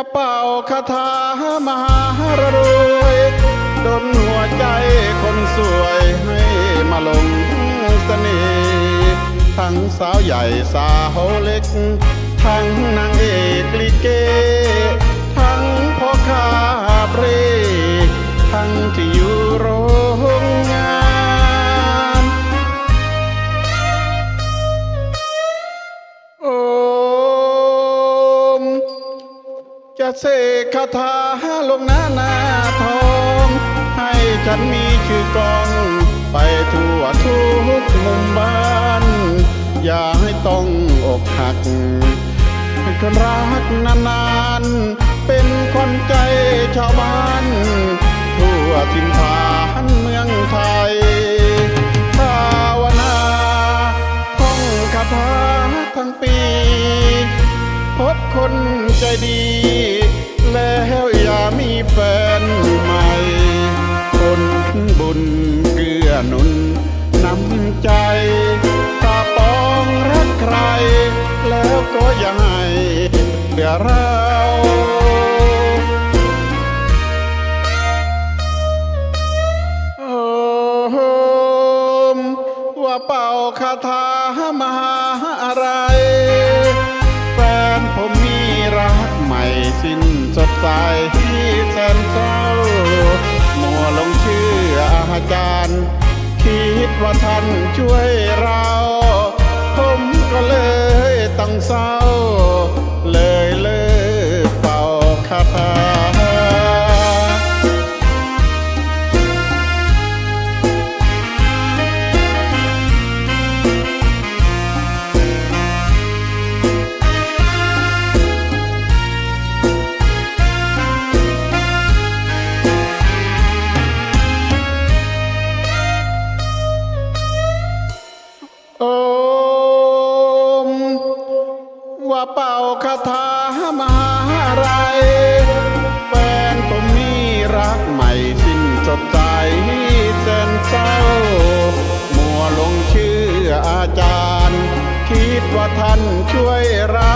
จะเป่าคาถามหารรวยดนหัวใจคนสวยให้มาลงเสน่ห์ทั้งสาวใหญ่สาวเล็ก ทั้งนางเอกลิเก ทั้งพ่อค้าเปรทั้งที่อยู่ จะเสกคาถาลงหน้าหน้าทอง ให้ฉันมีชื่อกอง ไปทั่วทุกมุมบ้าน อย่าให้ต้องอกหักให้คนรักนานๆ เป็นคนใจชาวบ้าน ทั่วทินฐานเมืองไทย ภาวนาท่องคาถาทั้งปี พบคนใจดี เราโอ้โหมว่าเป่าคาถามหาอะไร แฟนผมมีรักใหม่สิ้นสดใสที่แสนเศร้ามัวลงชื่ออาจารย์ คิดว่าท่านช่วยเรา ม ว่าเป่าคาถามหาอะไรแฟนผมมีรักใหม่สิ้นจดใจเสนเศร้า มัวลงชื่ออาจารย์ คิดว่าท่านช่วยเรา